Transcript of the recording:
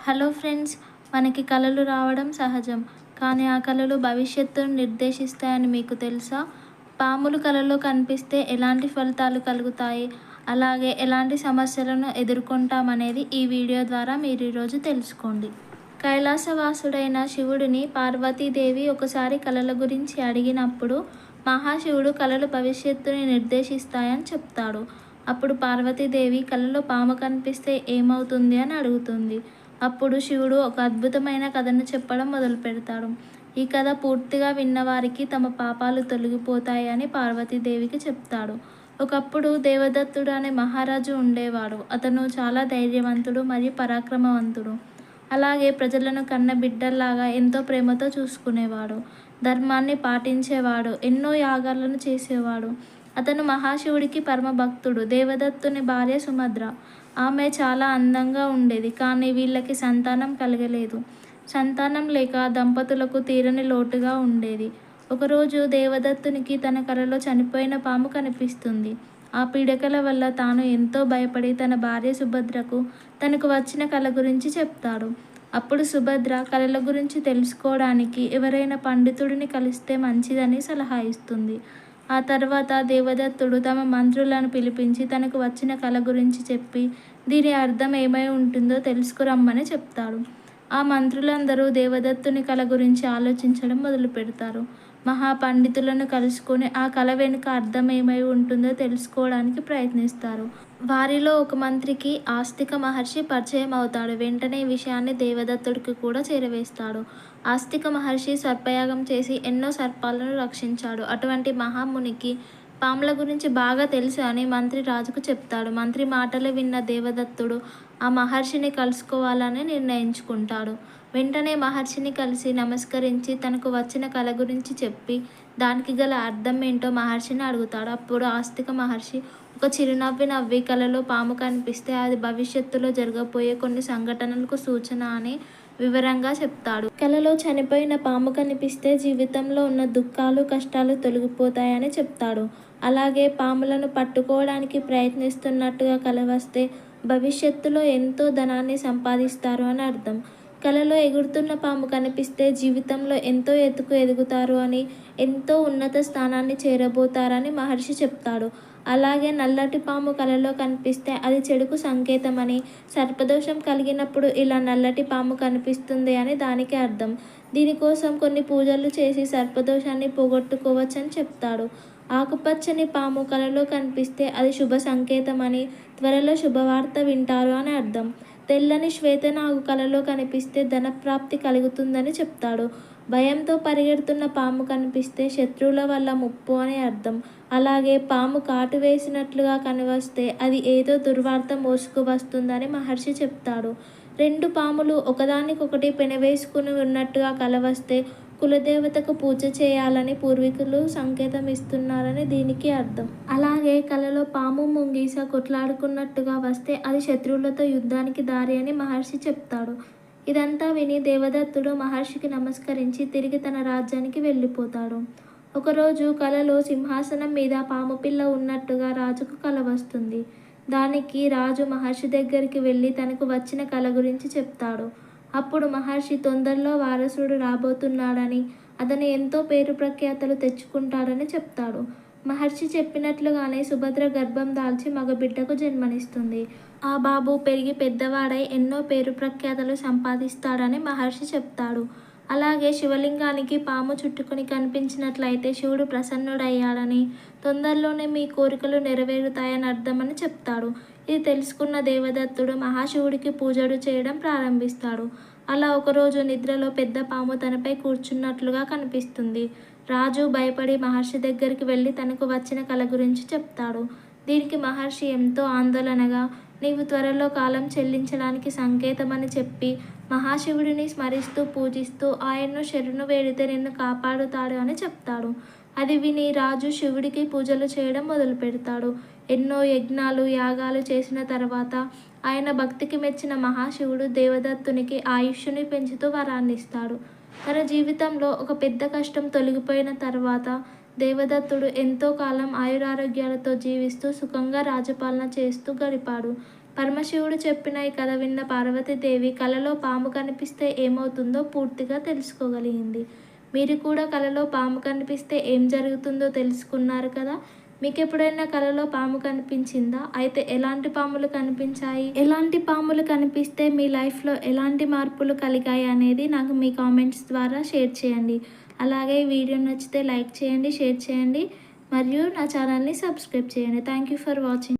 Hello friends మనకి కళలు రావడం సహజం కానీ ఆ కళలు భవిష్యత్తును నిర్దేశిస్తాయని మీకు తెలుసా? పాములు కళలో కనిపిస్తే ఎలాంటి ఫలితాలు కలుగుతాయి? అలాగే ఎలాంటి సమస్యలను ఎదుర్కొంటామనేది ఈ వీడియో ద్వారా మీరు ఈరోజు తెలుసుకోండి. కైలాసవాసుడైన శివుడిని పార్వతీదేవి ఒకసారి కళల గురించి అడిగినప్పుడు మహాశివుడు కళలు భవిష్యత్తుని నిర్దేశిస్తాయని చెప్తాడు. అప్పుడు పార్వతీదేవి కళలో పాము కనిపిస్తే ఏమవుతుంది? అని అడుగుతుంది. అప్పుడు శివుడు ఒక అద్భుతమైన కథను చెప్పడం మొదలు పెడతాడు ఈ కథ పూర్తిగా విన్నవారికి తమ పాపాలు తొలగిపోతాయని పార్వతీదేవికి చెప్తాడు. ఒకప్పుడు దేవదత్తుడు అనే మహారాజు ఉండేవాడు. అతను చాలా ధైర్యవంతుడు మరియు పరాక్రమవంతుడు. అలాగే ప్రజలను కన్న బిడ్డల్లాగా ఎంతో ప్రేమతో చూసుకునేవాడు. ధర్మాన్ని పాటించేవాడు. ఎన్నో యాగాలను చేసేవాడు. అతను మహాశివుడికి పరమ భక్తుడు దేవదత్తుని భార్య సుమద్ర ఆమె చాలా అందంగా ఉండేది కానీ వీళ్ళకి సంతానం కలగలేదు. సంతానం లేక దంపతులకు తీరని లోటుగా ఉండేది. ఒకరోజు దేవదత్తునికి తన కలలో చనిపోయిన పాము కనిపిస్తుంది. ఆ పీడకల వల్ల తాను ఎంతో భయపడి తన భార్య సుభద్రకు తనకు వచ్చిన కళ గురించి చెప్తాడు. అప్పుడు సుభద్ర కళల గురించి తెలుసుకోవడానికి ఎవరైనా పండితుడిని కలిస్తే మంచిదని సలహా ఇస్తుంది. ఆ తర్వాత దేవదత్తుడు తమ మంత్రులను పిలిపించి తనకు వచ్చిన కళ గురించి చెప్పి దీని అర్థం ఏమై ఉంటుందో తెలుసుకురమ్మని చెప్తాడు ఆ మంత్రులందరూ దేవదత్తుని కళ గురించి ఆలోచించడం మొదలు పెడతారు మహాపండితులను కలుసుకొని ఆ కళ వెనుక అర్థం ఏమై ఉంటుందో తెలుసుకోవడానికి ప్రయత్నిస్తారు. వారిలో ఒక మంత్రికి ఆస్తిక మహర్షి పరిచయం అవుతాడు వెంటనే విషయాన్ని దేవదత్తుడికి కూడా చేరవేస్తాడు. ఆస్తిక మహర్షి సర్పయాగం చేసి ఎన్నో సర్పాలను రక్షించాడు. అటువంటి మహామునికి పాముల గురించి బాగా తెలుసు అని మంత్రి రాజుకు చెప్తాడు. మంత్రి మాటలు విన్న దేవదత్తుడు ఆ మహర్షిని కలుసుకోవాలని నిర్ణయించుకుంటాడు. వెంటనే మహర్షిని కలిసి నమస్కరించి తనకు వచ్చిన కళ గురించి చెప్పి దానికి గల అర్థం ఏంటో మహర్షిని అడుగుతాడు. అప్పుడు ఆస్తిక మహర్షి ఒక చిరునవ్వి నవ్వి కళలో పాము కనిపిస్తే అది భవిష్యత్తులో జరగబోయే కొన్ని సంఘటనలకు సూచన అని వివరంగా చెప్తాడు. కలలో చనిపోయిన పాము కనిపిస్తే జీవితంలో ఉన్న దుఃఖాలు కష్టాలు తొలగిపోతాయని చెప్తాడు. అలాగే పాములను పట్టుకోవడానికి ప్రయత్నిస్తున్నట్టుగా కల వస్తే భవిష్యత్తులో ఎంతో ధనాన్ని సంపాదిస్తారు అని అర్థం. కలలో ఎగురుతున్న పాము కనిపిస్తే జీవితంలో ఎంతో ఎత్తుకు ఎదుగుతారు అని ఎంతో ఉన్నత స్థానాన్ని చేరబోతారని మహర్షి చెప్తాడు. అలాగే నల్లటి పాము కలలో కనిపిస్తే అది చెడుకు సంకేతమని సర్పదోషం కలిగినప్పుడు ఇలా నల్లటి పాము కనిపిస్తుంది అని దానికి అర్థం. దీనికోసం కొన్ని పూజలు చేసి సర్పదోషాన్ని పోగొట్టుకోవచ్చని చెప్తాడు. ఆకుపచ్చని పాము కలలో కనిపిస్తే అది శుభ సంకేతమని త్వరలో శుభవార్త వింటారు అని అర్థం. తెల్లని శ్వేతనాగు కలలో కనిపిస్తే ధనప్రాప్తి కలుగుతుందని చెప్తాడు. భయంతో పరిగెడుతున్న పాము కనిపిస్తే శత్రువుల వల్ల ముప్పు అని అర్థం. అలాగే పాము కాటు వేసినట్లుగా కనివస్తే అది ఏదో దుర్వార్త మోసుకు వస్తుందని మహర్షి చెప్తాడు. రెండు పాములు ఒకదానికొకటి పెనవేసుకుని ఉన్నట్టుగా కలవస్తే కులదేవతకు పూజ చేయాలని పూర్వీకులు సంకేతం ఇస్తున్నారని దీనికి అర్థం. అలాగే కలలో పాము ముంగీస కొట్లాడుకున్నట్టుగా వస్తే అది శత్రువులతో యుద్ధానికి దారి అని మహర్షి చెప్తాడు. ఇదంతా విని దేవదత్తుడు మహర్షికి నమస్కరించి తిరిగి తన రాజ్యానికి వెళ్ళిపోతాడు. ఒకరోజు కలలో సింహాసనం మీద పాము పిల్ల ఉన్నట్టుగా రాజుకు కల వస్తుంది. దానికి రాజు మహర్షి దగ్గరికి వెళ్ళి తనకు వచ్చిన కళ గురించి చెప్తాడు. అప్పుడు మహర్షి తొందరలో వారసుడు రాబోతున్నాడని అతను ఎంతో పేరు ప్రఖ్యాతలు తెచ్చుకుంటాడని చెప్తాడు. మహర్షి చెప్పినట్లుగానే సుభద్ర గర్భం దాల్చి మగబిడ్డకు జన్మనిస్తుంది. ఆ బాబు పెరిగి పెద్దవాడై ఎన్నో పేరు ప్రఖ్యాతలు సంపాదిస్తాడని మహర్షి చెప్తాడు. అలాగే శివలింగానికి పాము చుట్టుకొని కనిపించినట్లయితే శివుడు ప్రసన్నుడయ్యాడని తొందరలోనే మీ కోరికలు నెరవేరుతాయని అర్థమని చెప్తాడు. ఇది తెలుసుకున్న దేవదత్తుడు మహాశివుడికి పూజలు చేయడం ప్రారంభిస్తాడు. అలా ఒకరోజు నిద్రలో పెద్ద పాము తనపై కూర్చున్నట్లుగా కనిపిస్తుంది. రాజు భయపడి మహర్షి దగ్గరికి వెళ్ళి తనకు వచ్చిన కళ గురించి చెప్తాడు. దీనికి మహర్షి ఎంతో ఆందోళనగా నీవు త్వరలో కాలం చెల్లించడానికి సంకేతమని చెప్పి మహాశివుడిని స్మరిస్తూ పూజిస్తూ ఆయన్ను శరణు వేడితే నిన్ను కాపాడుతాడు అని చెప్తాడు. అది విని రాజు శివుడికి పూజలు చేయడం మొదలు పెడతాడు ఎన్నో యజ్ఞాలు యాగాలు చేసిన తర్వాత ఆయన భక్తికి మెచ్చిన మహాశివుడు దేవదత్తునికి ఆయుష్ని పెంచుతూ వరాన్ని ఇస్తాడు తన జీవితంలో ఒక పెద్ద కష్టం తొలగిపోయిన తర్వాత దేవదత్తుడు ఎంతో కాలం ఆయురారోగ్యాలతో జీవిస్తూ సుఖంగా రాజపాలన చేస్తూ గడిపాడు. పరమశివుడు చెప్పిన ఈ కథ విన్న పార్వతీదేవి కలలో పాము కనిపిస్తే ఏమవుతుందో పూర్తిగా తెలుసుకోగలిగింది. మీరు కూడా కలలో పాము కనిపిస్తే ఏం జరుగుతుందో తెలుసుకున్నారు కదా? మీకు ఎప్పుడైనా కలలో పాము కనిపించిందా? అయితే ఎలాంటి పాములు కనిపించాయి? ఎలాంటి పాములు కనిపిస్తే మీ లైఫ్లో ఎలాంటి మార్పులు కలిగాయి అనేది నాకు మీ కామెంట్స్ ద్వారా షేర్ చేయండి. అలాగే ఈ వీడియో నచ్చితే లైక్ చేయండి షేర్ చేయండి మరియు నా ఛానల్ని సబ్స్క్రైబ్ చేయండి. Thank you for watching.